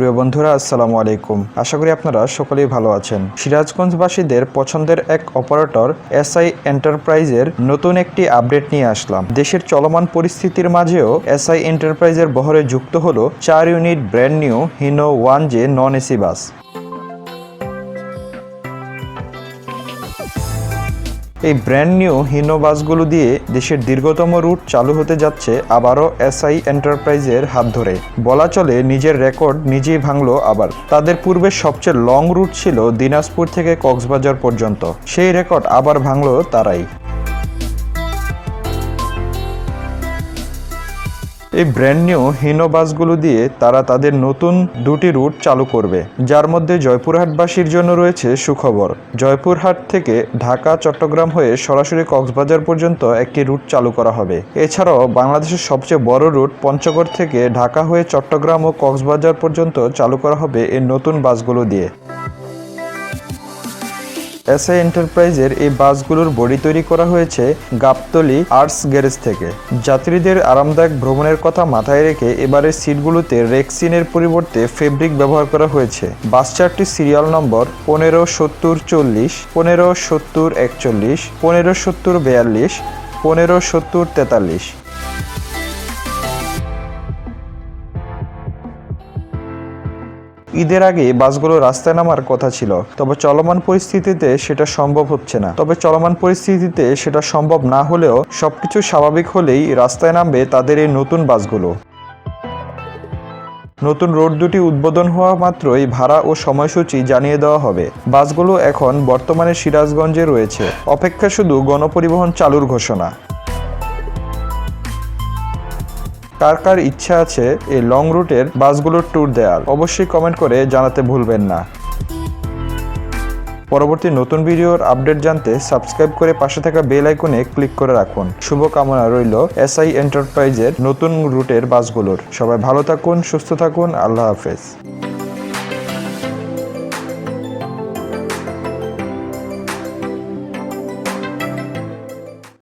প্রিয় বন্ধুরা, আসসালামু আলাইকুম। আশা করি আপনারা সকলেই ভালো আছেন। সিরাজগঞ্জবাসীদের পছন্দের এক অপারেটর এসআই এন্টারপ্রাইজের নতুন একটি আপডেট নিয়ে আসলাম। দেশের চলমান পরিস্থিতির মাঝেও এসআই এন্টারপ্রাইজের বহরে যুক্ত হলো চার unit brand new Hino one J non AC bus. এই ব্র্যান্ড নিউ হিনো বাসগুলো দিয়ে দেশের দীর্ঘতম রুট চালু হতে যাচ্ছে আবারও এসআই এন্টারপ্রাইজের হাত ধরে। বলা চলে নিজের রেকর্ড নিজেই ভাঙলো আবার। তাদের পূর্বে সবচেয়ে লং রুট ছিল দিনাজপুর থেকে কক্সবাজার পর্যন্ত। সেই রেকর্ড আবার ভাঙল তারাই। এই ব্র্যান্ড নিউ হিনো বাসগুলো দিয়ে তারা তাদের নতুন দুটি রুট চালু করবে, যার মধ্যে জয়পুরহাটবাসীর জন্য রয়েছে সুখবর। জয়পুরহাট থেকে ঢাকা, চট্টগ্রাম হয়ে সরাসরি কক্সবাজার পর্যন্ত একটি রুট চালু করা হবে। এছাড়াও বাংলাদেশের সবচেয়ে বড় রুট পঞ্চগড় থেকে ঢাকা হয়ে চট্টগ্রাম ও কক্সবাজার পর্যন্ত চালু করা হবে এই নতুন বাসগুলো দিয়ে। এসআই এন্টারপ্রাইজের এই বাসগুলোর বডি তৈরি করা হয়েছে গাবতলি আর্টস গ্যারেজ থেকে। যাত্রীদের আরামদায়ক ভ্রমণের কথা মাথায় রেখে এবারের সিটগুলোতে রেক্সিনের পরিবর্তে ফেব্রিক ব্যবহার করা হয়েছে। বাস চারটি সিরিয়াল নম্বর পনেরো সত্তর চল্লিশ, পনেরো সত্তর একচল্লিশ, পনেরো সত্তর বিয়াল্লিশ, পনেরো সত্তর তেতাল্লিশ। ঈদের আগে বাসগুলো রাস্তায় নামার কথা ছিল। তবে চলমান পরিস্থিতিতে সেটা সম্ভব হচ্ছে না। তবে চলমান পরিস্থিতিতে সেটা সম্ভব না হলেও সবকিছু স্বাভাবিক হলেই রাস্তায় নামবে তাদের এই নতুন বাসগুলো। নতুন রোড দুটি উদ্বোধন হওয়া মাত্রই ভাড়া ও সময়সূচি জানিয়ে দেওয়া হবে। বাসগুলো এখন বর্তমানে সিরাজগঞ্জে রয়েছে। অপেক্ষা শুধু গণপরিবহন চালুর ঘোষণা। কার কার ইচ্ছা আছে এই লং রুটের বাসগুলোর ট্যুর দেওয়ার অবশ্যই কমেন্ট করে জানাতে ভুলবেন না। পরবর্তী নতুন ভিডিওর আপডেট জানতে সাবস্ক্রাইব করে পাশে থাকা বেল আইকনে ক্লিক করে রাখুন। শুভকামনা রইল এসআই এন্টারপ্রাইজের নতুন রুটের বাসগুলোর। সবাই ভালো থাকুন, সুস্থ থাকুন, আল্লাহ হাফেজ।